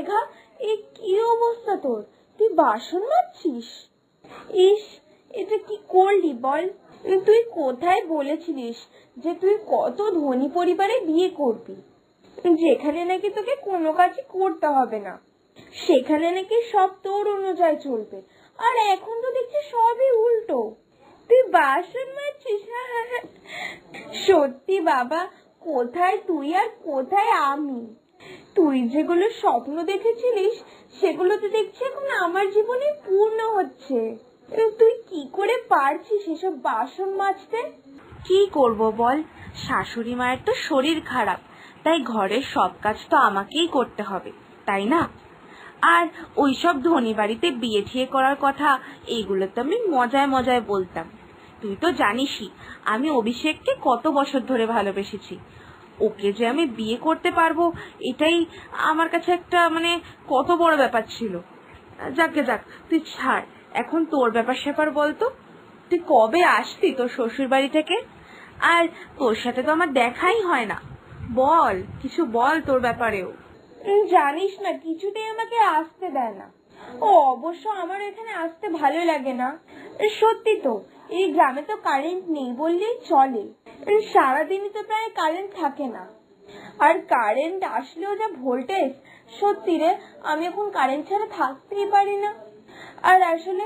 মেঘা এই কি অবস্থা তোর? তুই বাসন মাজছিস? ইস, এটা কি করলি বল? তুই কোথায় বলেছিলিস যে তুই কত ধনী পরিবারে বিয়ে করবি? যেখানে নাকি তোকে কোনো কাজই করতে হবে না। সেখানে নাকি সব তোর অনুযায়ী চলবে। আর এখন তো দেখছি সবই উল্টো। তুই বাসন মাজছিস সত্যি বাবা, কোথায় তুই আর কোথায় আমি? তুই যেগুলো স্বপ্ন দেখেছিলিস, সেগুলো তো দেখছি এখন আমার জীবনে পূর্ণ হচ্ছে। তুই কি করে পারছিস এসব বাসন মাজতে? কি করব বল? শাশুড়ি মায়ের তো শরীর খারাপ, তাই ঘরের সব কাজ তো আমাকেই করতে হবে, তাই না? আর ওইসব ধনী বাড়িতে বিয়ে ঠিয়ে করার কথা এইগুলো তো আমি মজায় মজায় বলতাম। তুই তো জানিসই, আমি অভিষেককে কত বছর ধরে ভালোবেসেছি ওকে যে আমি বিয়ে করতে পারব, এটাই আমার কাছে একটা মানে কত বড় ব্যাপার ছিল। যাকে যাক, তুই ছাড়। এখন তোর ব্যাপার স্যাপার বলতো, তুই কবে আসতি তোর শ্বশুর বাড়ি থেকে? আর তোর সাথে তো আমার দেখাই হয় না। বল, কিছু বল তোর ব্যাপারেও। জানিস না, কিছুতেই আমাকে আসতে দেয় না। ও, অবশ্য আমার এখানে আসতে ভালো লাগে না। সত্যি তো, এই গ্রামে তো কারেন্ট নেই বললেই চলে। সারাদিনই তো প্রায় কারেন্ট থাকে না। আর কারেন্ট আসলেও যা ভোল্টেজ সত্যি রে, আমি এখন কারেন্ট ছাড়া থাকতেই পারি না। আর আসলে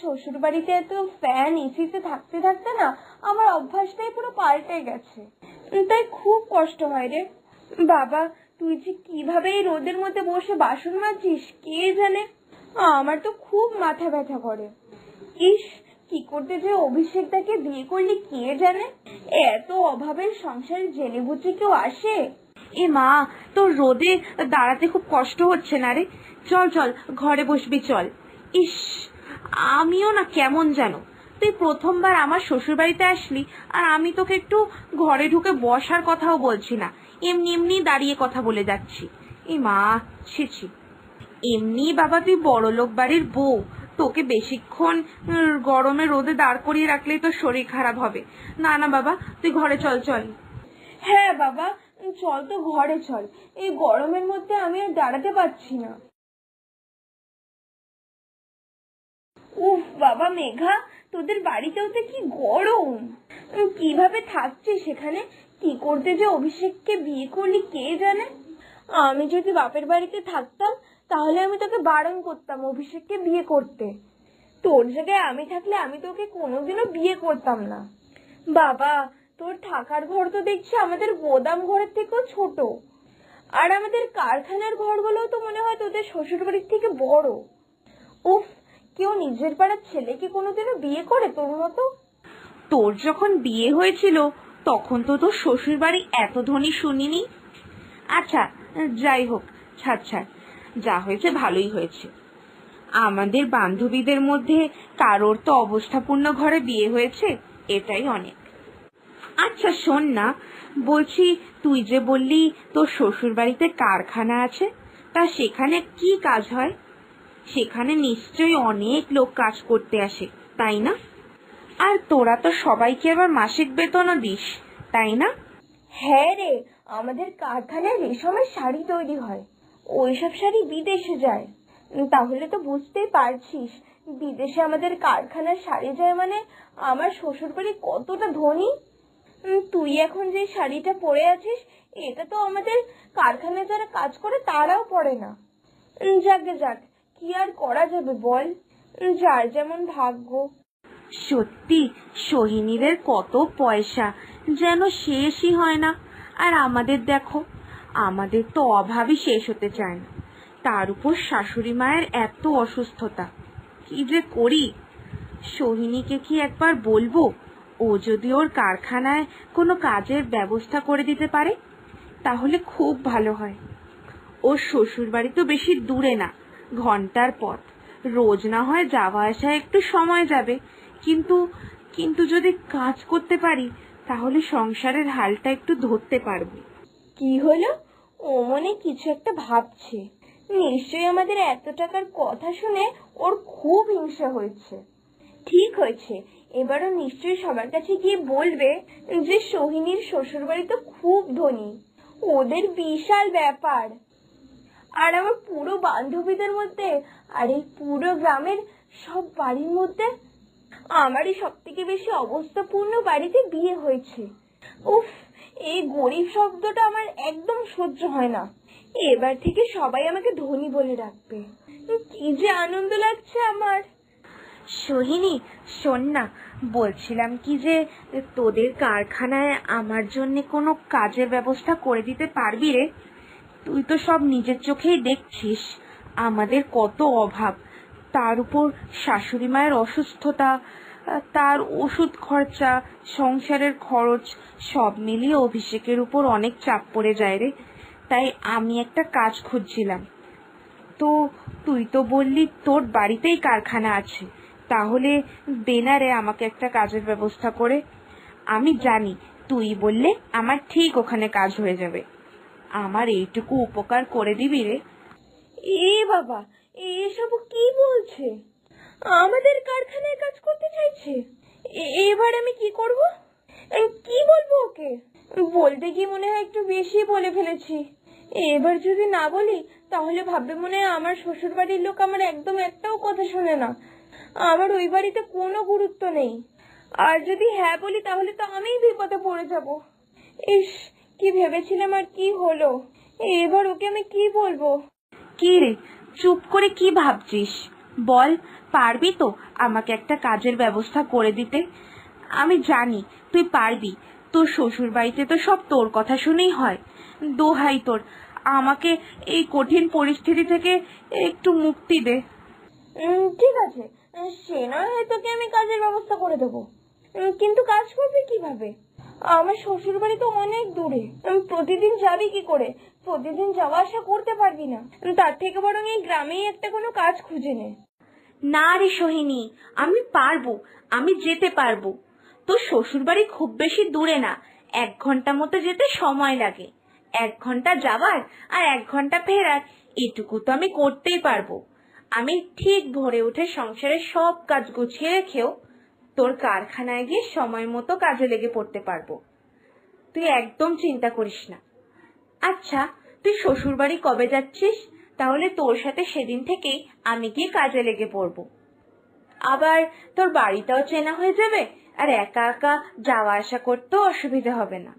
শ্বশুর বাড়িতে এত ফ্যান এসিতে থাকতে থাকতে না, আমার অভ্যাসটাই পুরো পাল্টে গেছে। তাই খুব কষ্ট হয় রে। বাবা, তুই যে কীভাবে এই রোদের মধ্যে বসে বাসন মাজছিস, কে জানে? আমার তো খুব মাথা ব্যথা করে। ইস কি করতে যে অভিষেক তাকে বিয়ে করলি কে জানে? এত অভাবের সংসারে জেনে বুঝে কেউ আসে? এ মা, তোর রোদে দাঁড়াতে খুব কষ্ট হচ্ছে না রে? চল চল, ঘরে বসবি, চল। ইস, আমিও না কেমন জানো? তুই প্রথমবার আমার শ্বশুর বাড়িতে আসলি আর আমি তোকে একটু ঘরে ঢুকে বসার কথাও বলছি না। এমনি এমনি দাঁড়িয়ে কথা বলে যাচ্ছি। এ মা, ছি ছি। এমনি বাবা তুই বড় লোক বাড়ির বউ। তোকে বেশিক্ষণ গরমে রোদে দাঁড় করিয়ে রাখলেই তো শরীর খারাপ হবে। না না, বাবা, তুই ঘরে চল চল। হ্যাঁ বাবা চল তো ঘরে চল। এই গরমের মধ্যে আমি আর দাঁড়াতে পারছি না। উফ, বাবা, মেঘা, তোদের বাড়িতেও তো কি গরম! কীভাবে থাকছিস সেখানে? কি করতে যে অভিষেককে বিয়ে করলি, কে জানে? আমি যদি বাপের বাড়িতে থাকতাম তাহলে আমি তোকে বারণ করতাম অভিষেককে বিয়ে করতে। তোর জায়গায় আমি থাকলে আমি তোকে কোনোদিনও বিয়ে করতাম না। বাবা, তোর থাকার ঘর তো দেখছি আমাদের গোদাম ঘরের থেকেও ছোট। আর আমাদের কারখানার ঘরগুলোও তো মনে হয় তোদের শ্বশুর বাড়ির থেকে বড়। উফ, কেউ নিজের পাড়ার ছেলেকে কোনোদিনও বিয়ে করে তোর মতো? তোর যখন বিয়ে হয়েছিল, তখন তো তোর শ্বশুর বাড়ি এত ধনী শুনিনি। আচ্ছা যাই হোক, ছাড় ছাড়। যা হয়েছে ভালোই হয়েছে। আমাদের বান্ধবীদের মধ্যে কারোর তো অবস্থাপূর্ণ ঘরে বিয়ে হয়েছে, এটাই অনেক। আচ্ছা শোন না, বলছি তুই যে বললি তোর শ্বশুর বাড়িতে কারখানা আছে, তা সেখানে কি কাজ হয়? সেখানে নিশ্চয়ই অনেক লোক কাজ করতে আসে, তাই না? আর তোরা তো সবাইকে আবার মাসিক বেতনও দিস, তাই না? হ্যাঁ রে, আমাদের কারখানায় রেশমের শাড়ি তৈরি হয়। ওইসব শাড়ি বিদেশে যায়। তাহলে তো বুঝতেই পারছিস, বিদেশে আমাদের কারখানার শাড়ি যায় মানে আমার শ্বশুরবাড়ি কতটা ধনী? তুই এখন যে শাড়িটা পরে আছিস, এটা তো আমাদের কারখানায় যারা কাজ করে তারাও পরে না। যাকে যাক, কি আর করা যাবে বল? যার যেমন ভাগ্য। সত্যি, সোহিনীদের কত পয়সা, যেন শেষই হয় না। আর আমাদের দেখো আমাদের তো অভাবই শেষ হতে চায় না। তার উপর শাশুড়ি মায়ের এত অসুস্থতা। কি যে করি? সোহিনীকে কি একবার বলব? ও যদি ওর কারখানায় কোনো কাজের ব্যবস্থা করে দিতে পারে, তাহলে খুব ভালো হয়। ওর শ্বশুর বাড়ি তো বেশি দূরে না, ঘণ্টার পথ। রোজ না হয় যাওয়া আসায় একটু সময় যাবে। কিন্তু কিন্তু যদি কাজ করতে পারি, তাহলে সংসারের হালটা একটু ধরতে পারব। কি হলো? ও মনে কিছু একটা ভাবছে। নিশ্চয়ই আমাদের এত টাকার কথা শুনে ওর খুব হিংসা হয়েছে। ঠিক হয়েছে। এবারও নিশ্চয়ই সবার কাছে গিয়ে বলবে যে সোহিনীর শ্বশুর বাড়ি তো খুব ধনী। ওদের বিশাল ব্যাপার। আর আমার পুরো বান্ধবীদের মধ্যে আর এই পুরো গ্রামের সব বাড়ির মধ্যে আমারই সব থেকে বেশি অবস্থাপূর্ণ বাড়িতে বিয়ে হয়েছে। উফ এই গরিব শব্দটা আমার একদম সহ্য হয় না। এবার থেকে সবাই আমাকে ধনী বলে ডাকবে। কি যে আনন্দ লাগছে আমার। সোহিনী, শোন না, বলছিলাম কি যে তোদের কারখানায় আমার জন্য কোনো কাজের ব্যবস্থা করে দিতে পারবি রে? তুই তো সব নিজের চোখেই দেখছিস। আমাদের কত অভাব। তার উপর শাশুড়ি মায়ের অসুস্থতা তার ওষুধ খরচা, সংসারের খরচ, সব মিলিয়ে অভিষেকের উপর অনেক চাপ পড়ে যায় রে। তাই আমি একটা কাজ খুঁজছিলাম। তো তুই তো বললি তোর বাড়িতেই কারখানা আছে। তাহলে বেনারে আমাকে একটা কাজের ব্যবস্থা করে। আমি জানি তুই বললে আমার ঠিক ওখানে কাজ হয়ে যাবে। আমার এইটুকু উপকার করে দিবি রে। এ বাবা এসব কি বলছে? আমাদের কারখানায় কাজ করতে চাইছে। এবার আমি কি করব? কি বলব ওকে? বলতে কি মনে হয় একটু বেশি বলে ফেলেছি। এবার যদি না বলি, তাহলে ভাববে মনে হয় আমার শ্বশুর বাড়ির লোক আমার একদম একটাও কথা শোনে না। আমার ওই বাড়িতে কোনো গুরুত্ব নেই। আর যদি হ্যাঁ বলি, তাহলে তো আমিই বিপদে পড়ে যাব। ইস, কি ভেবেছিলাম আর কি হলো? এবার ওকে আমি কি বলব? কি রে, চুপ করে কি ভাবছিস? বল, পারবি তো আমাকে একটা কাজের ব্যবস্থা করে দিতে? আমি জানি তুই পারবি। তোর শ্বশুর বাড়িতে তো সব তোর কথা শুনেই হয়। দোহাই তোর, আমাকে এই কঠিন পরিস্থিতি থেকে একটু মুক্তি দে। ঠিক আছে। সে নয় তোকে আমি কাজের ব্যবস্থা করে দেবো। কিন্তু কাজ করবি কীভাবে? আমার শ্বশুর বাড়ি তো অনেক দূরে। উম, প্রতিদিন যাবি কি করে? প্রতিদিন যাওয়া আসা করতে পারবি না। তার থেকে বরং এই গ্রামেই একটা কোনো কাজ খুঁজে নে। না রে সোহিনী আমি পারব আমি যেতে পারব। তোর শ্বশুর বাড়ি খুব বেশি দূরে না। এক ঘণ্টা মতো যেতে সময় লাগে। এক ঘণ্টা যাবার আর এক ঘণ্টা ফেরার এটুকু তো আমি করতেই পারব। আমি ঠিক ভোরে উঠে সংসারের সব কাজ গুছিয়ে রেখেও তোর কারখানায় গিয়ে সময় মতো কাজে লেগে পড়তে পারব। তুই একদম চিন্তা করিস না। আচ্ছা তুই শ্বশুর বাড়ি কবে যাচ্ছিস? তাহলে তোর সাথে সেদিন থেকেই আমি গিয়ে কাজে লেগে পড়ব। আবার তোর বাড়িটাও চেনা হয়ে যাবে? আর একা একা যাওয়া আসা করতেও অসুবিধা হবে না।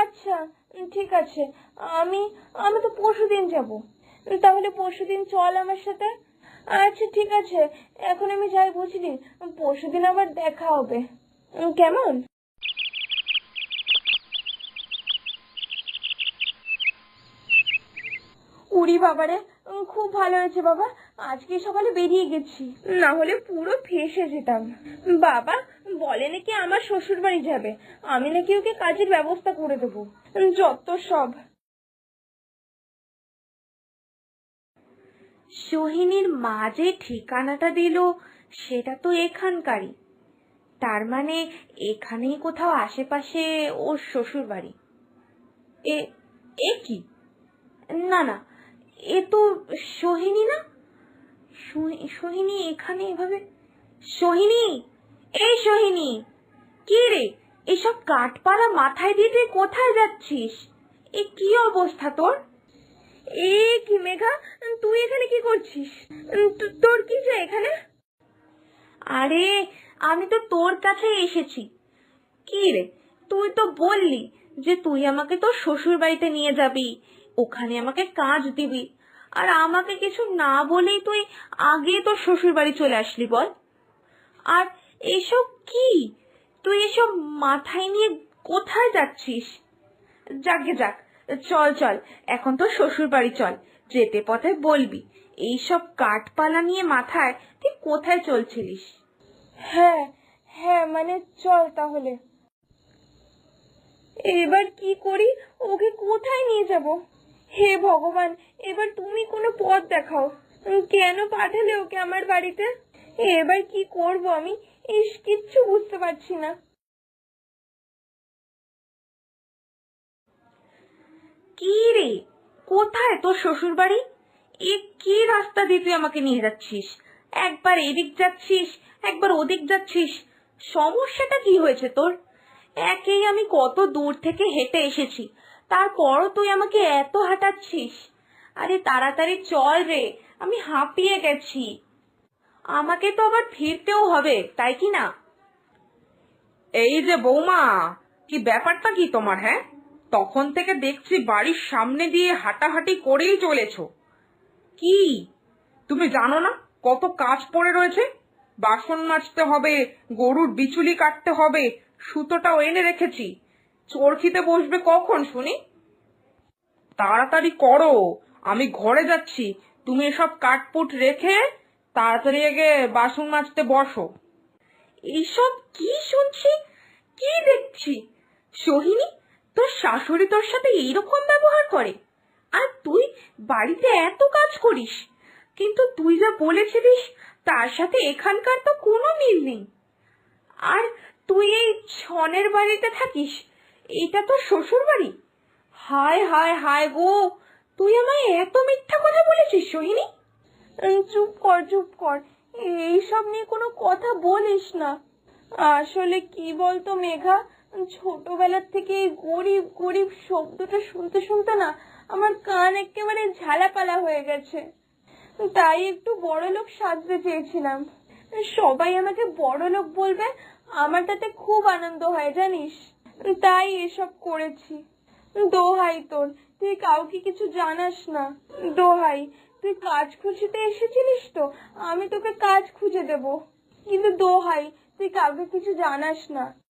আচ্ছা ঠিক আছে। আমি আমি তো পরশুদিন যাব। তাহলে পরশুদিন চল আমার সাথে। আচ্ছা ঠিক আছে। এখন আমি যাই বুঝলি। পরশুদিন আবার দেখা হবে। কেমন? উড়ি বাবারে খুব ভালো হয়েছে বাবা। আজকে সকালে বেরিয়ে গেছি। না হলে পুরো ফেসে যেতাম। বাবা, বলে নাকি আমার শ্বশুর বাড়ি যাবে। আমি নাকি ওকে কাজের ব্যবস্থা করে দেবো। যত সব। সোহিনীর মা যে ঠিকানাটা দিল, সেটা তো এখানকারই। তার মানে এখানেই কোথাও আশেপাশে ওর শ্বশুর বাড়ি এ এ কি? না না, এ তো সোহিনী না? সোহিনী এখানে এভাবে? সোহিনী? এই সোহিনী! কি রে, এসব কাঠপালা মাথায় দিয়ে তুই কোথায় যাচ্ছিস? এ কি অবস্থা তোর? এ কি মেঘা? তুই এখানে কি করছিস? তোর কি যে এখানে? আরে, আমি তো তোর কাছে এসেছি। কি রে? তুই তো বললি যে তুই আমাকে তোর শ্বশুর বাড়িতে নিয়ে যাবি, ওখানে আমাকে কাজ দিবি। আর আমাকে কিছু না বলেই তুই আগে তোর শ্বশুর বাড়ি চলে আসলি বল। আর এসব কি? তুই এসব মাথায় নিয়ে কোথায় যাচ্ছিস? যাকে যাক চল চল, এখন তো শ্বশুর বাড়ি চল, যেতে পথে বলবি। এইসব কাঠপালা নিয়ে মাথায় তুই কোথায় চলছিলিস? হ্যাঁ হ্যাঁ মানে চল তাহলে। এবার কি করি? ওকে কোথায় নিয়ে যাব? হে ভগবান, এবার তুমি কোনো পথ দেখাও। কেন পাঠালে ওকে আমার বাড়িতে? এবার কি করব আমি? ইস, কিচ্ছু বুঝতে পারছি না। কি রে? কোথায় তোর শ্বশুর বাড়ি এ কি রাস্তা দিয়ে তুই আমাকে নিয়ে যাচ্ছিস? একবার এদিক যাচ্ছিস, একবার ওদিক যাচ্ছিস। সমস্যাটা কি হয়েছে তোর? একেই আমি কত দূর থেকে হেঁটে এসেছি, তারপরও তুই আমাকে এত হাঁটাচ্ছিস। আরে তাড়াতাড়ি চল রে, আমি হাঁপিয়ে গেছি। আমাকে তো আবার ফিরতেও হবে, তাই কি না? এই যে বৌমা, কি ব্যাপারটা কি তোমার হ্যাঁ? তখন থেকে দেখছি বাড়ির সামনে দিয়ে হাঁটাহাঁটি করেই চলেছ। কি? তুমি জানো না কত কাজ পড়ে রয়েছে? বাসন মাজতে হবে, গরুর বিচুলি কাটতে হবে, সুতোটাও এনে রেখেছি। চরখিতে বসবে কখন, শুনি? তাড়াতাড়ি করো, আমি ঘরে যাচ্ছি। তুমি এসব কাটপুট রেখে তাড়াতাড়ি আগে বাসন মাজতে বসো। এইসব কি শুনছি? কি দেখছি? সোহিনী তোর শাশুড়ি তোর সাথে এইরকম ব্যবহার করে? আর তুই বাড়িতে এত কাজ করিস, কিন্তু তুই যা বলেছিলিস, তার সাথে এখানকার তো কোনো মিল নেই। আর তুই এই ছনের বাড়িতে থাকিস, এটা তো শ্বশুর বাড়ি হায় হায় হায় গো, তুই আমায় এত মিথ্যা কথা বলেছিস সোহিনী? চুপ কর চুপ কর, এইসব নিয়ে কোনো কথা বলিস না। আসলে কি বলতো মেঘা ছোটবেলার থেকে গরিব গরিব শব্দটা শুনতে শুনতে না আমার কান একেবারে ঝালাপালা হয়ে গেছে। তাই একটু বড় লোক সাজতে চেয়েছিলাম। সবাই আমাকে বড় লোক বলবে, আমার তাতে খুব আনন্দ হয়, জানিস? তাই এসব করেছি। দোহাই তোর, তুই কাউকে কিছু জানাস না। দোহাই, তুই কাজ খুঁজতে এসেছিলিস তো, আমি তোকে কাজ খুঁজে দেব। কিন্তু দোহাই, তুই কাউকে কিছু জানাস না।